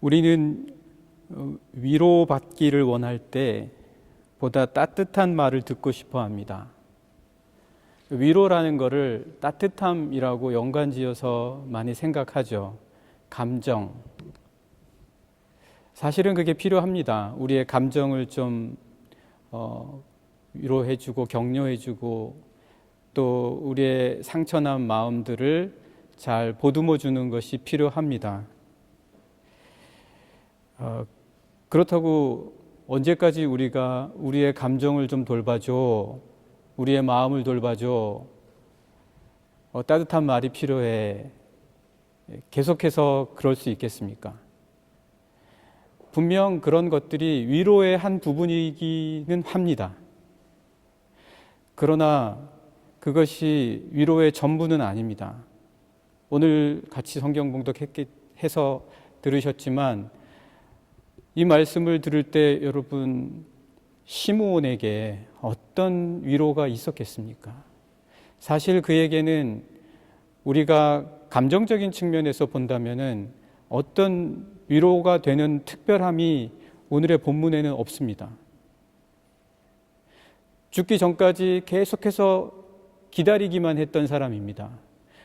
우리는 어, 위로받기를 원할 때 보다 따뜻한 말을 듣고 싶어 합니다. 위로라는 것을 따뜻함이라고 연관지어서 많이 생각하죠. 감정. 사실은 그게 필요합니다. 우리의 감정을 좀 어, 위로해주고 격려해주고 또 우리의 상처난 마음들을 잘 보듬어주는 것이 필요합니다. 어, 그렇다고 언제까지 우리가 우리의 감정을 좀 돌봐줘, 우리의 마음을 돌봐줘, 어, 따뜻한 말이 필요해. 계속해서 그럴 수 있겠습니까? 분명 그런 것들이 위로의 한 부분이기는 합니다. 그러나 그것이 위로의 전부는 아닙니다. 오늘 같이 성경 봉독해서 들으셨지만 이 말씀을 들을 때 여러분 시므온에게 어떤 위로가 있었겠습니까? 사실 그에게는 우리가 감정적인 측면에서 본다면은 어떤 위로가 되는 특별함이 오늘의 본문에는 없습니다. 죽기 전까지 계속해서 기다리기만 했던 사람입니다.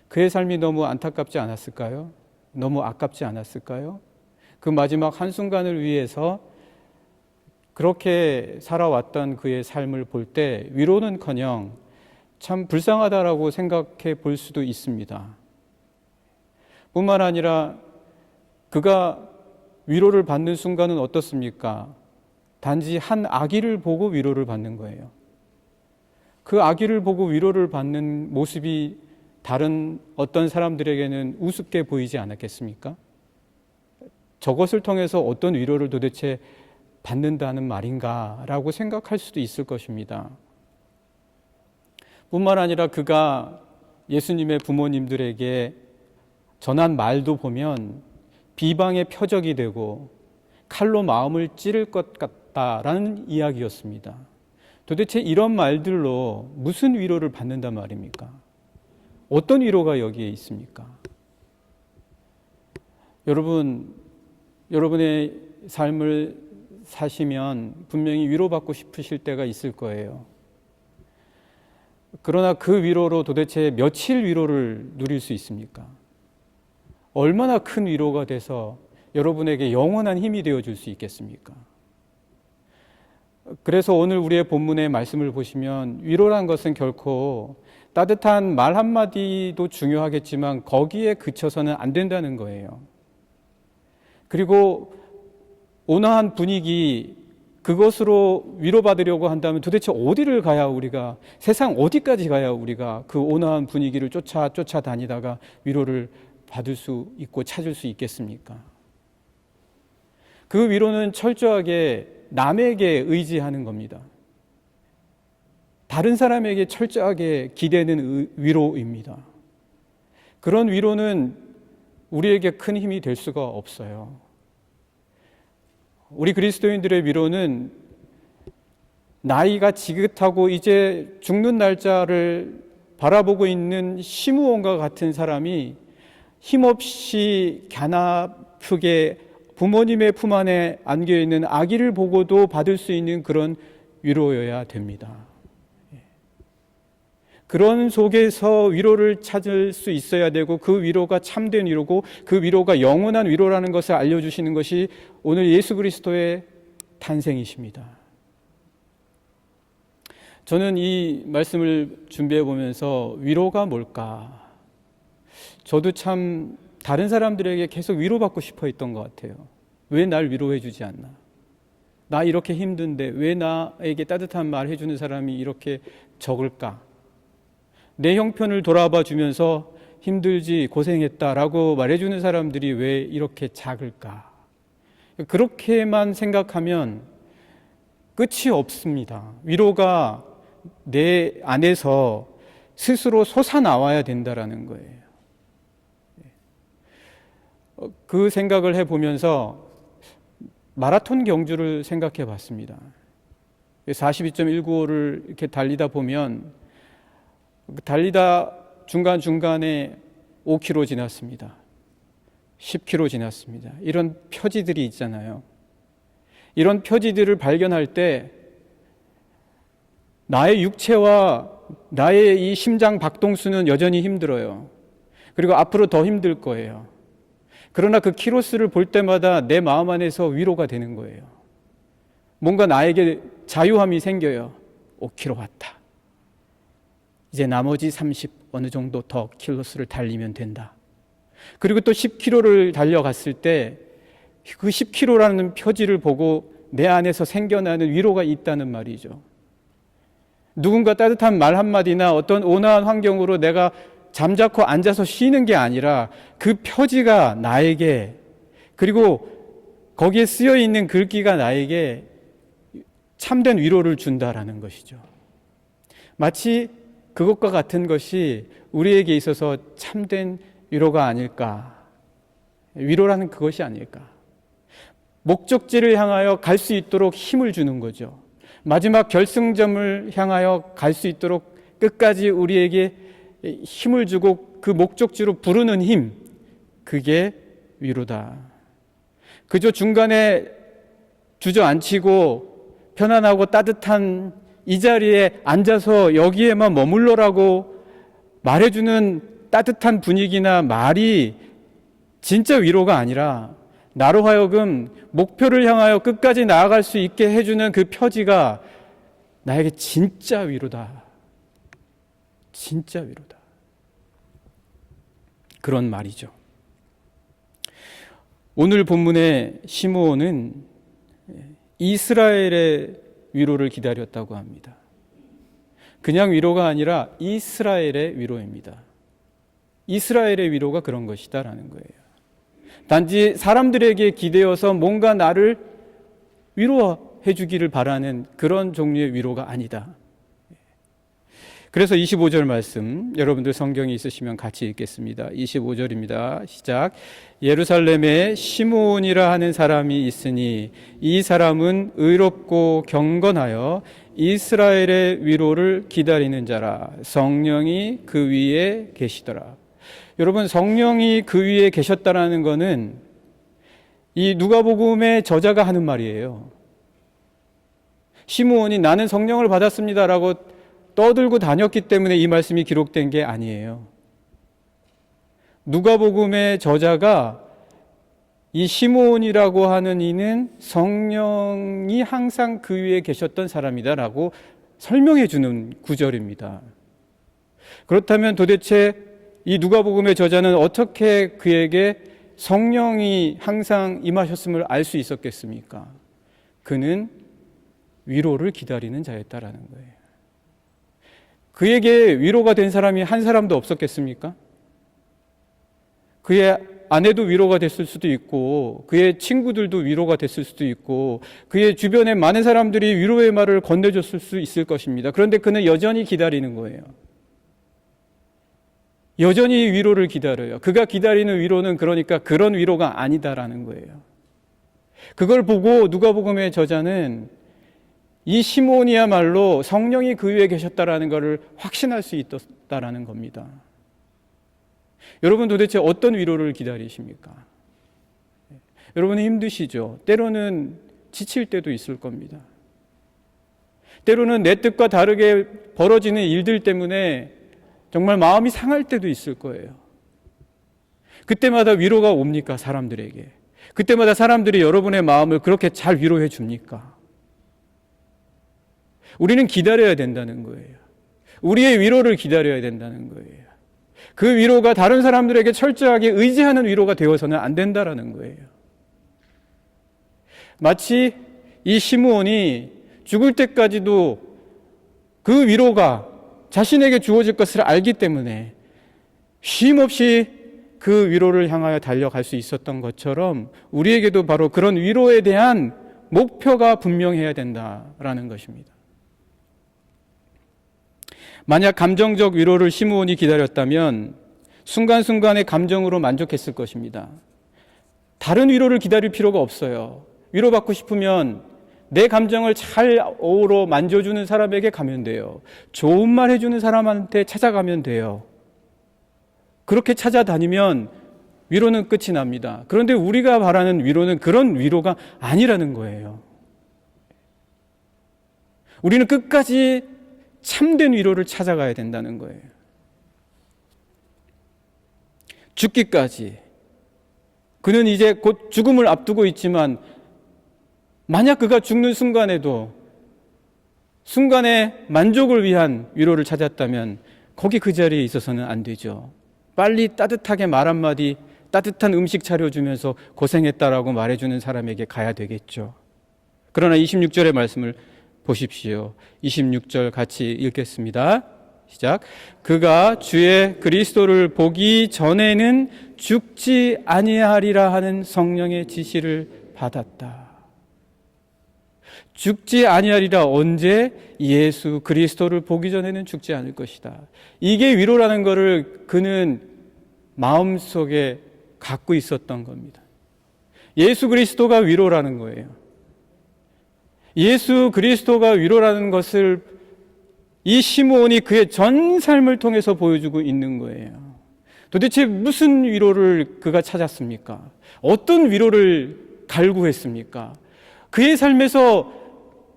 그의 삶이 너무 안타깝지 않았을까요? 너무 아깝지 않았을까요? 그 마지막 한순간을 위해서 그렇게 살아왔던 그의 삶을 볼 때 위로는 커녕 참 불쌍하다라고 생각해 볼 수도 있습니다. 뿐만 아니라 그가 위로를 받는 순간은 어떻습니까? 단지 한 아기를 보고 위로를 받는 거예요. 그 아기를 보고 위로를 받는 모습이 다른 어떤 사람들에게는 우습게 보이지 않았겠습니까? 저것을 통해서 어떤 위로를 도대체 받는다는 말인가라고 생각할 수도 있을 것입니다. 뿐만 아니라 그가 예수님의 부모님들에게 전한 말도 보면 비방의 표적이 되고 칼로 마음을 찌를 것 같다라는 이야기였습니다. 도대체 이런 말들로 무슨 위로를 받는단 말입니까? 어떤 위로가 여기에 있습니까? 여러분, 여러분의 삶을 사시면 분명히 위로받고 싶으실 때가 있을 거예요. 그러나 그 위로로 도대체 며칠 위로를 누릴 수 있습니까? 얼마나 큰 위로가 돼서 여러분에게 영원한 힘이 되어 줄 수 있겠습니까? 그래서 오늘 우리의 본문의 말씀을 보시면 위로란 것은 결코 따뜻한 말 한마디도 중요하겠지만 거기에 그쳐서는 안 된다는 거예요. 그리고 온화한 분위기 그것으로 위로받으려고 한다면 도대체 어디를 가야 우리가 세상 어디까지 가야 우리가 그 온화한 분위기를 쫓아 쫓아 다니다가 위로를 받을 수 있고 찾을 수 있겠습니까? 그 위로는 철저하게 남에게 의지하는 겁니다. 다른 사람에게 철저하게 기대는 위로입니다. 그런 위로는 우리에게 큰 힘이 될 수가 없어요. 우리 그리스도인들의 위로는 나이가 지긋하고 이제 죽는 날짜를 바라보고 있는 시므온과 같은 사람이 힘없이 갸나프게 부모님의 품 안에 안겨 있는 아기를 보고도 받을 수 있는 그런 위로여야 됩니다. 그런 속에서 위로를 찾을 수 있어야 되고 그 위로가 참된 위로고 그 위로가 영원한 위로라는 것을 알려주시는 것이 오늘 예수 그리스도의 탄생이십니다. 저는 이 말씀을 준비해 보면서 위로가 뭘까? 저도 참 다른 사람들에게 계속 위로받고 싶어 했던 것 같아요. 왜 날 위로해 주지 않나? 나 이렇게 힘든데 왜 나에게 따뜻한 말 해주는 사람이 이렇게 적을까? 내 형편을 돌아봐 주면서 힘들지 고생했다라고 말해주는 사람들이 왜 이렇게 작을까? 그렇게만 생각하면 끝이 없습니다. 위로가 내 안에서 스스로 솟아나와야 된다라는 거예요. 그 생각을 해보면서 마라톤 경주를 생각해 봤습니다. 42.195를 이렇게 달리다 보면 달리다 중간중간에 5km 지났습니다. 10km 지났습니다. 이런 표지들이 있잖아요. 이런 표지들을 발견할 때 나의 육체와 나의 이 심장 박동수는 여전히 힘들어요. 그리고 앞으로 더 힘들 거예요. 그러나 그 키로수를 볼 때마다 내 마음 안에서 위로가 되는 거예요. 뭔가 나에게 자유함이 생겨요. 5km 왔다. 이제 나머지 30 어느 정도 더 킬로수를 달리면 된다. 그리고 또 10km를 달려갔을 때 그 10km라는 표지를 보고 내 안에서 생겨나는 위로가 있다는 말이죠. 누군가 따뜻한 말 한마디나 어떤 온화한 환경으로 내가 잠자코 앉아서 쉬는 게 아니라 그 표지가 나에게 그리고 거기에 쓰여 있는 글귀가 나에게 참된 위로를 준다라는 것이죠. 마치 그것과 같은 것이 우리에게 있어서 참된 위로가 아닐까. 위로라는 그것이 아닐까. 목적지를 향하여 갈 수 있도록 힘을 주는 거죠. 마지막 결승점을 향하여 갈 수 있도록 끝까지 우리에게 힘을 주고 그 목적지로 부르는 힘, 그게 위로다. 그저 중간에 주저앉히고 편안하고 따뜻한 이 자리에 앉아서 여기에만 머물러라고 말해주는 따뜻한 분위기나 말이 진짜 위로가 아니라 나로 하여금 목표를 향하여 끝까지 나아갈 수 있게 해주는 그 표지가 나에게 진짜 위로다. 진짜 위로다. 그런 말이죠. 오늘 본문의 시므온은 이스라엘의 위로를 기다렸다고 합니다. 그냥 위로가 아니라 이스라엘의 위로입니다. 이스라엘의 위로가 그런 것이다라는 거예요. 단지 사람들에게 기대어서 뭔가 나를 위로해 주기를 바라는 그런 종류의 위로가 아니다. 그래서 25절 말씀 여러분들 성경이 있으시면 같이 읽겠습니다. 25절입니다. 시작. 예루살렘에 시므온이라 하는 사람이 있으니 이 사람은 의롭고 경건하여 이스라엘의 위로를 기다리는 자라 성령이 그 위에 계시더라. 여러분 성령이 그 위에 계셨다라는 것은 이 누가복음의 저자가 하는 말이에요. 시므온이 나는 성령을 받았습니다라고 떠들고 다녔기 때문에 이 말씀이 기록된 게 아니에요. 누가복음의 저자가 이 시므온이라고 하는 이는 성령이 항상 그 위에 계셨던 사람이다라고 설명해 주는 구절입니다. 그렇다면 도대체 이 누가복음의 저자는 어떻게 그에게 성령이 항상 임하셨음을 알 수 있었겠습니까? 그는 위로를 기다리는 자였다라는 거예요. 그에게 위로가 된 사람이 한 사람도 없었겠습니까? 그의 아내도 위로가 됐을 수도 있고, 그의 친구들도 위로가 됐을 수도 있고, 그의 주변에 많은 사람들이 위로의 말을 건네줬을 수 있을 것입니다. 그런데 그는 여전히 기다리는 거예요. 여전히 위로를 기다려요. 그가 기다리는 위로는 그러니까 그런 위로가 아니다라는 거예요. 그걸 보고 누가복음의 저자는 이 시몬이야말로 성령이 그 위에 계셨다라는 것을 확신할 수 있었다라는 겁니다. 여러분 도대체 어떤 위로를 기다리십니까? 여러분은 힘드시죠? 때로는 지칠 때도 있을 겁니다. 때로는 내 뜻과 다르게 벌어지는 일들 때문에 정말 마음이 상할 때도 있을 거예요. 그때마다 위로가 옵니까? 사람들에게. 그때마다 사람들이 여러분의 마음을 그렇게 잘 위로해 줍니까? 우리는 기다려야 된다는 거예요. 우리의 위로를 기다려야 된다는 거예요. 그 위로가 다른 사람들에게 철저하게 의지하는 위로가 되어서는 안 된다라는 거예요. 마치 이 시므온이 죽을 때까지도 그 위로가 자신에게 주어질 것을 알기 때문에 쉼 없이 그 위로를 향하여 달려갈 수 있었던 것처럼 우리에게도 바로 그런 위로에 대한 목표가 분명해야 된다라는 것입니다. 만약 감정적 위로를 시므온이 기다렸다면 순간순간의 감정으로 만족했을 것입니다. 다른 위로를 기다릴 필요가 없어요. 위로받고 싶으면 내 감정을 잘 어우러 만져주는 사람에게 가면 돼요. 좋은 말 해주는 사람한테 찾아가면 돼요. 그렇게 찾아다니면 위로는 끝이 납니다. 그런데 우리가 바라는 위로는 그런 위로가 아니라는 거예요. 우리는 끝까지 참된 위로를 찾아가야 된다는 거예요. 죽기까지. 그는 이제 곧 죽음을 앞두고 있지만 만약 그가 죽는 순간에도 순간의 만족을 위한 위로를 찾았다면 거기 그 자리에 있어서는 안 되죠. 빨리 따뜻하게 말 한마디 따뜻한 음식 차려주면서 고생했다라고 말해주는 사람에게 가야 되겠죠. 그러나 26절의 말씀을 보십시오. 26절 같이 읽겠습니다. 시작. 그가 주의 그리스도를 보기 전에는 죽지 아니하리라 하는 성령의 지시를 받았다. 죽지 아니하리라 언제 예수 그리스도를 보기 전에는 죽지 않을 것이다. 이게 위로라는 것을 그는 마음속에 갖고 있었던 겁니다. 예수 그리스도가 위로라는 거예요. 예수 그리스도가 위로라는 것을 이 시므온이 그의 전 삶을 통해서 보여주고 있는 거예요. 도대체 무슨 위로를 그가 찾았습니까? 어떤 위로를 갈구했습니까? 그의 삶에서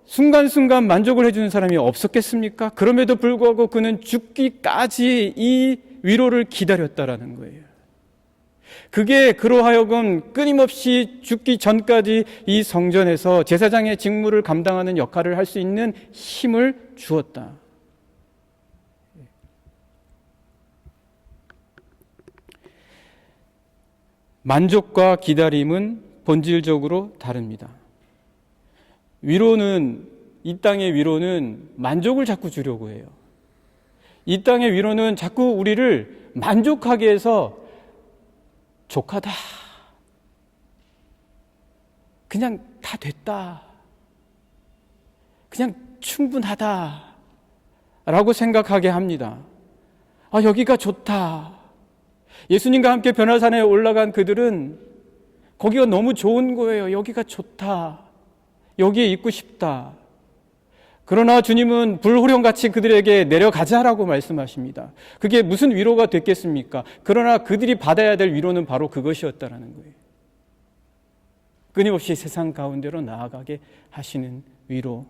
순간순간 만족을 해주는 사람이 없었겠습니까? 그럼에도 불구하고 그는 죽기까지 이 위로를 기다렸다라는 거예요. 그게 그로 하여금 끊임없이 죽기 전까지 이 성전에서 제사장의 직무를 감당하는 역할을 할 수 있는 힘을 주었다. 만족과 기다림은 본질적으로 다릅니다. 위로는 이 땅의 위로는 만족을 자꾸 주려고 해요. 이 땅의 위로는 자꾸 우리를 만족하게 해서 족하다. 그냥 다 됐다. 그냥 충분하다. 라고 생각하게 합니다. 아, 여기가 좋다. 예수님과 함께 변화산에 올라간 그들은 거기가 너무 좋은 거예요. 여기가 좋다. 여기에 있고 싶다. 그러나 주님은 불호령같이 그들에게 내려가자라고 말씀하십니다. 그게 무슨 위로가 됐겠습니까? 그러나 그들이 받아야 될 위로는 바로 그것이었다라는 거예요. 끊임없이 세상 가운데로 나아가게 하시는 위로.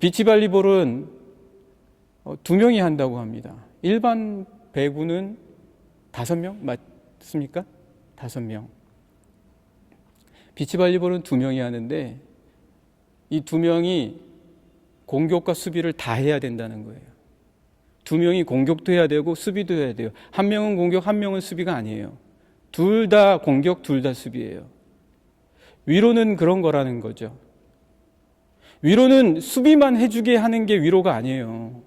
비치발리볼은 두 명이 한다고 합니다. 일반 배구는 다섯 명 맞습니까? 다섯 명. 비치발리볼은 두 명이 하는데 이 두 명이 공격과 수비를 다 해야 된다는 거예요. 두 명이 공격도 해야 되고 수비도 해야 돼요. 한 명은 공격, 한 명은 수비가 아니에요. 둘 다 공격, 둘 다 수비예요. 위로는 그런 거라는 거죠. 위로는 수비만 해주게 하는 게 위로가 아니에요.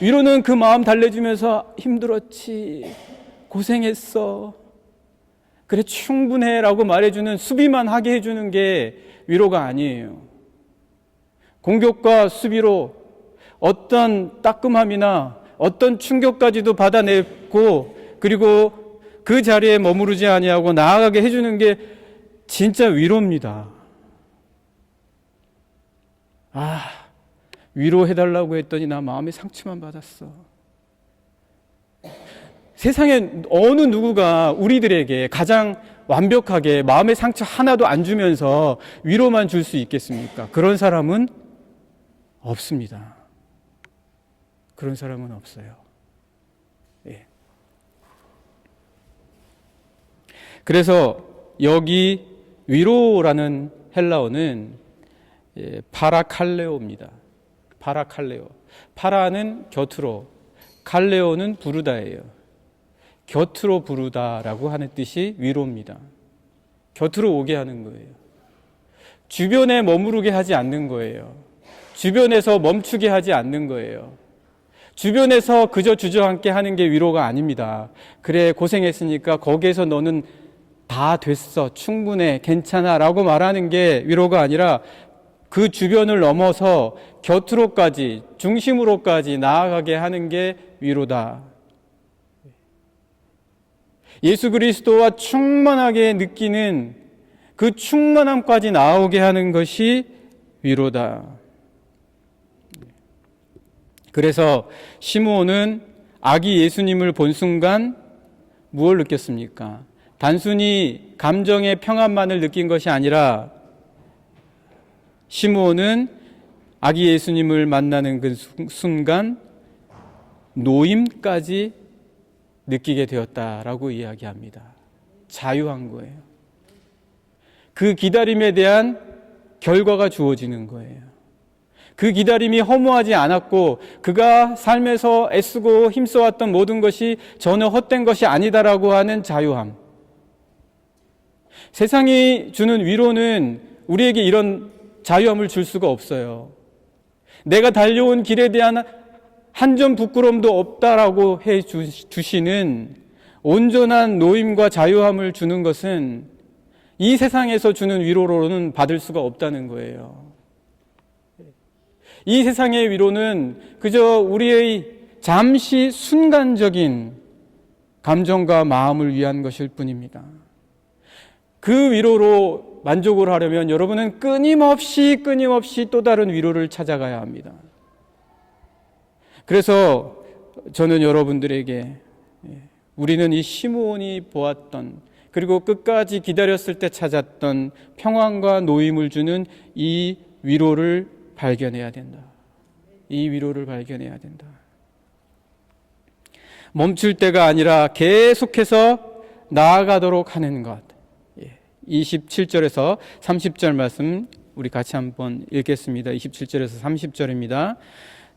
위로는 그 마음 달래주면서 힘들었지, 고생했어, 그래 충분해 라고 말해주는 수비만 하게 해주는 게 위로가 아니에요. 공격과 수비로 어떤 따끔함이나 어떤 충격까지도 받아내고 그리고 그 자리에 머무르지 아니하고 나아가게 해주는 게 진짜 위로입니다. 아, 위로해달라고 했더니 나 마음에 상처만 받았어. 세상에 어느 누구가 우리들에게 가장 완벽하게 마음의 상처 하나도 안 주면서 위로만 줄 수 있겠습니까? 그런 사람은 없습니다. 그런 사람은 없어요. 예. 그래서 여기 위로라는 헬라어는 예, 파라칼레오입니다. 파라칼레오. 파라는 곁으로, 칼레오는 부르다예요. 곁으로 부르다라고 하는 뜻이 위로입니다. 곁으로 오게 하는 거예요. 주변에 머무르게 하지 않는 거예요. 주변에서 멈추게 하지 않는 거예요. 주변에서 그저 주저앉게 하는 게 위로가 아닙니다. 그래, 고생했으니까 거기에서 너는 다 됐어. 충분해. 괜찮아. 라고 말하는 게 위로가 아니라 그 주변을 넘어서 곁으로까지, 중심으로까지 나아가게 하는 게 위로다. 예수 그리스도와 충만하게 느끼는 그 충만함까지 나오게 하는 것이 위로다. 그래서 시므온은 아기 예수님을 본 순간 무엇을 느꼈습니까? 단순히 감정의 평안만을 느낀 것이 아니라 시므온은 아기 예수님을 만나는 그 순- 순간 노임까지 느끼게 되었다라고 이야기합니다. 자유한 거예요. 그 기다림에 대한 결과가 주어지는 거예요. 그 기다림이 허무하지 않았고 그가 삶에서 애쓰고 힘써왔던 모든 것이 전혀 헛된 것이 아니다라고 하는 자유함. 세상이 주는 위로는 우리에게 이런 자유함을 줄 수가 없어요. 내가 달려온 길에 대한 한 점 부끄럼도 없다라고 해 주- 주시는 온전한 노임과 자유함을 주는 것은 이 세상에서 주는 위로로는 받을 수가 없다는 거예요. 이 세상의 위로는 그저 우리의 잠시 순간적인 감정과 마음을 위한 것일 뿐입니다. 그 위로로 만족을 하려면 여러분은 끊임없이 끊임없이 또 다른 위로를 찾아가야 합니다. 그래서 저는 여러분들에게 예, 우리는 이 시므온이 보았던 그리고 끝까지 기다렸을 때 찾았던 평안과 노임을 주는 이 위로를 발견해야 된다. 이 위로를 발견해야 된다. 멈출 때가 아니라 계속해서 나아가도록 하는 것. 예, 27절에서 30절 말씀 우리 같이 한번 읽겠습니다. 27절에서 30절입니다.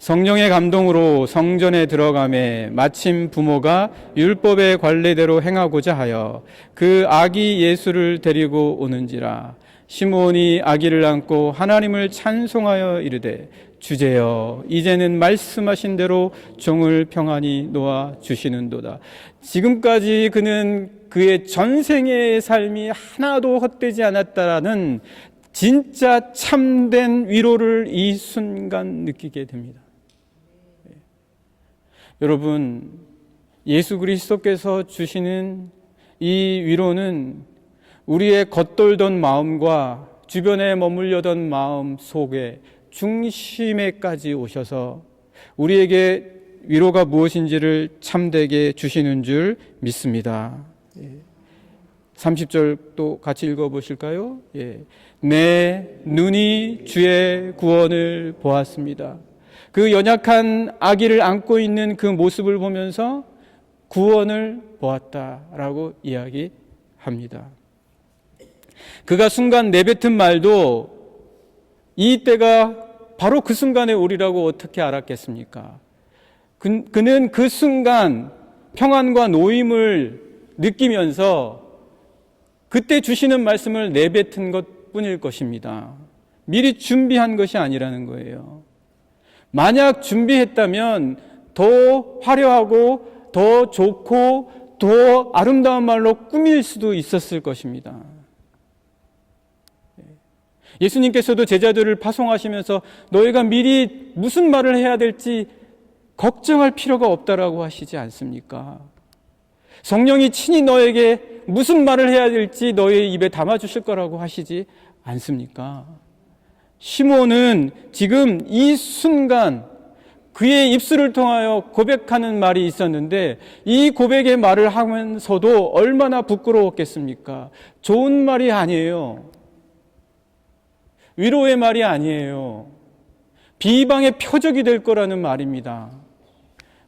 성령의 감동으로 성전에 들어가매 마침 부모가 율법의 관례대로 행하고자 하여 그 아기 예수를 데리고 오는지라 시므온이 아기를 안고 하나님을 찬송하여 이르되 주제여 이제는 말씀하신 대로 종을 평안히 놓아 주시는도다 지금까지 그는 그의 전생의 삶이 하나도 헛되지 않았다라는 진짜 참된 위로를 이 순간 느끼게 됩니다. 여러분, 예수 그리스도께서 주시는 이 위로는 우리의 겉돌던 마음과 주변에 머물려던 마음 속에 중심에까지 오셔서 우리에게 위로가 무엇인지를 참되게 주시는 줄 믿습니다. 30절 또 같이 읽어 보실까요? 예. 내 눈이 주의 구원을 보았습니다. 그 연약한 아기를 안고 있는 그 모습을 보면서 구원을 보았다라고 이야기합니다. 그가 순간 내뱉은 말도 이 때가 바로 그 순간에 오리라고 어떻게 알았겠습니까? 그, 그는 그 순간 평안과 노임을 느끼면서 그때 주시는 말씀을 내뱉은 것 뿐일 것입니다. 미리 준비한 것이 아니라는 거예요. 만약 준비했다면 더 화려하고 더 좋고 더 아름다운 말로 꾸밀 수도 있었을 것입니다. 예수님께서도 제자들을 파송하시면서 너희가 미리 무슨 말을 해야 될지 걱정할 필요가 없다라고 하시지 않습니까? 성령이 친히 너에게 무슨 말을 해야 될지 너의 입에 담아 주실 거라고 하시지 않습니까? 시몬은 지금 이 순간 그의 입술을 통하여 고백하는 말이 있었는데 이 고백의 말을 하면서도 얼마나 부끄러웠겠습니까? 좋은 말이 아니에요. 위로의 말이 아니에요. 비방의 표적이 될 거라는 말입니다.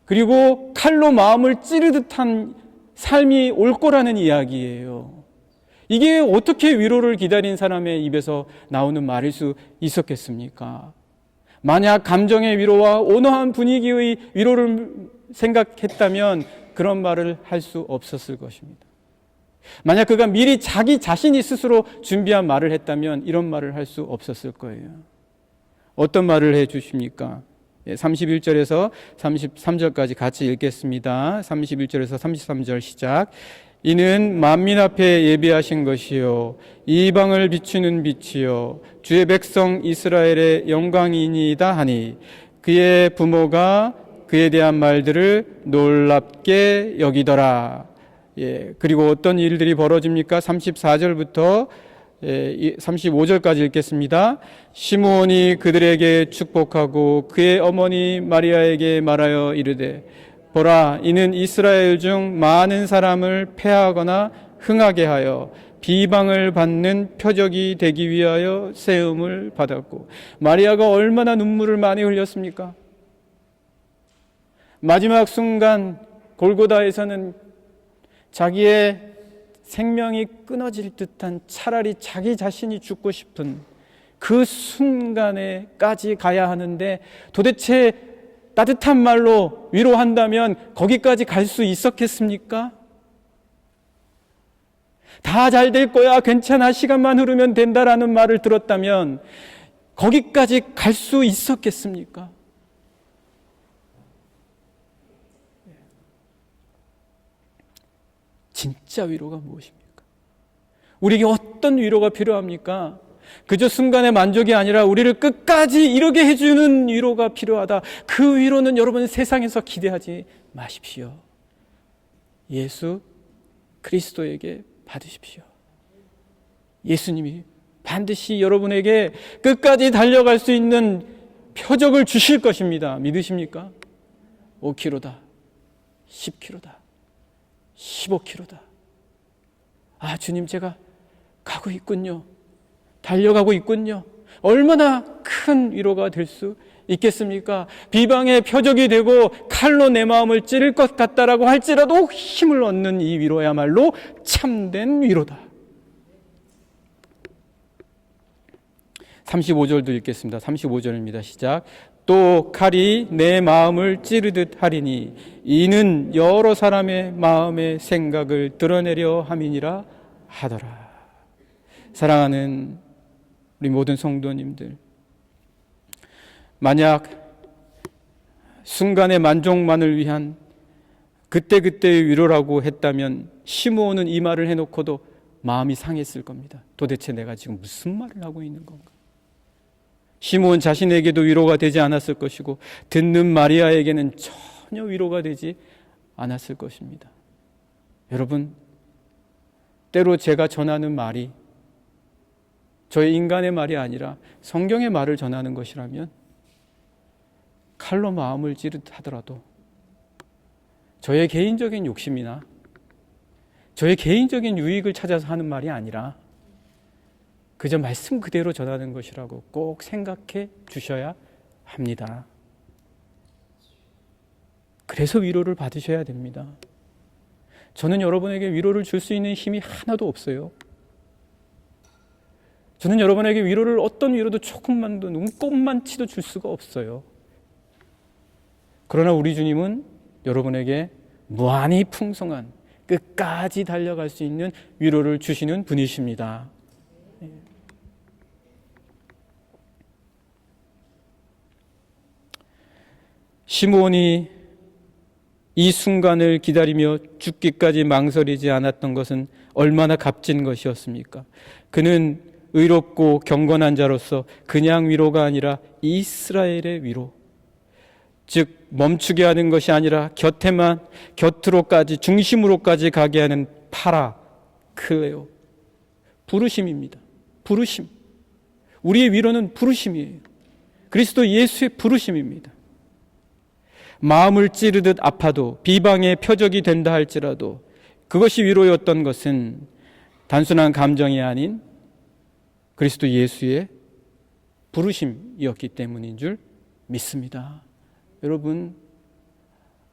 그리고 칼로 마음을 찌르듯한 삶이 올 거라는 이야기예요. 이게 어떻게 위로를 기다린 사람의 입에서 나오는 말일 수 있었겠습니까? 만약 감정의 위로와 온화한 분위기의 위로를 생각했다면 그런 말을 할 수 없었을 것입니다. 만약 그가 미리 자기 자신이 스스로 준비한 말을 했다면 이런 말을 할 수 없었을 거예요. 어떤 말을 해 주십니까? 31절에서 33절까지 같이 읽겠습니다. 31절에서 33절 시작. 이는 만민 앞에 예비하신 것이요 이방을 비추는 빛이요 주의 백성 이스라엘의 영광이니이다 하니 그의 부모가 그에 대한 말들을 놀랍게 여기더라. 예, 그리고 어떤 일들이 벌어집니까? 34절부터 예, 35절까지 읽겠습니다. 시므온이 그들에게 축복하고 그의 어머니 마리아에게 말하여 이르되 보라 이는 이스라엘 중 많은 사람을 패하거나 흥하게 하여 비방을 받는 표적이 되기 위하여 세움을 받았고 마리아가 얼마나 눈물을 많이 흘렸습니까? 마지막 순간 골고다에서는 자기의 생명이 끊어질 듯한 차라리 자기 자신이 죽고 싶은 그 순간에까지 가야 하는데 도대체 따뜻한 말로 위로한다면 거기까지 갈 수 있었겠습니까? 다 잘 될 거야, 괜찮아, 시간만 흐르면 된다라는 말을 들었다면 거기까지 갈 수 있었겠습니까? 진짜 위로가 무엇입니까? 우리에게 어떤 위로가 필요합니까? 그저 순간의 만족이 아니라 우리를 끝까지 이르게 해주는 위로가 필요하다. 그 위로는 여러분 세상에서 기대하지 마십시오. 예수 그리스도에게 받으십시오. 예수님이 반드시 여러분에게 끝까지 달려갈 수 있는 표적을 주실 것입니다. 믿으십니까? 5km다. 10km다. 15km다. 아, 주님, 제가 가고 있군요. 달려가고 있군요. 얼마나 큰 위로가 될 수 있겠습니까? 비방의 표적이 되고 칼로 내 마음을 찌를 것 같다라고 할지라도 힘을 얻는 이 위로야말로 참된 위로다. 35절도 읽겠습니다. 35절입니다. 시작. 또 칼이 내 마음을 찌르듯 하리니 이는 여러 사람의 마음의 생각을 드러내려 함이니라 하더라. 사랑하는 우리 모든 성도님들, 만약 순간의 만족만을 위한 그때그때의 위로라고 했다면 시므온은 이 말을 해놓고도 마음이 상했을 겁니다. 도대체 내가 지금 무슨 말을 하고 있는 건가? 시므온 자신에게도 위로가 되지 않았을 것이고 듣는 마리아에게는 전혀 위로가 되지 않았을 것입니다. 여러분, 때로 제가 전하는 말이 저의 인간의 말이 아니라 성경의 말을 전하는 것이라면 칼로 마음을 찌르듯 하더라도 저의 개인적인 욕심이나 저의 개인적인 유익을 찾아서 하는 말이 아니라 그저 말씀 그대로 전하는 것이라고 꼭 생각해 주셔야 합니다. 그래서 위로를 받으셔야 됩니다. 저는 여러분에게 위로를 줄 수 있는 힘이 하나도 없어요. 저는 여러분에게 위로를 어떤 위로도 조금만도 눈꼽만치도 줄 수가 없어요. 그러나 우리 주님은 여러분에게 무한히 풍성한 끝까지 달려갈 수 있는 위로를 주시는 분이십니다. 시므온이 이 순간을 기다리며 죽기까지 망설이지 않았던 것은 얼마나 값진 것이었습니까? 그는 의롭고 경건한 자로서 그냥 위로가 아니라 이스라엘의 위로, 즉 멈추게 하는 것이 아니라 곁에만 곁으로까지 중심으로까지 가게 하는 파라 클레오 부르심입니다. 부르심. 우리의 위로는 부르심이에요. 그리스도 예수의 부르심입니다. 마음을 찌르듯 아파도 비방의 표적이 된다 할지라도 그것이 위로였던 것은 단순한 감정이 아닌 그리스도 예수의 부르심이었기 때문인 줄 믿습니다. 여러분,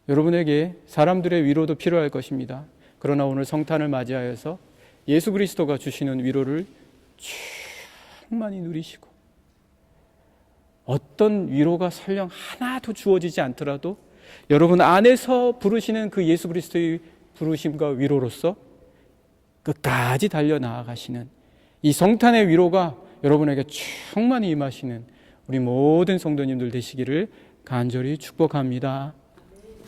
여러분에게 사람들의 위로도 필요할 것입니다. 그러나 오늘 성탄을 맞이하여서 예수 그리스도가 주시는 위로를 충만히 누리시고 어떤 위로가 설령 하나도 주어지지 않더라도 여러분 안에서 부르시는 그 예수 그리스도의 부르심과 위로로서 끝까지 달려 나아가시는 이 성탄의 위로가 여러분에게 충만히 임하시는 우리 모든 성도님들 되시기를 간절히 축복합니다.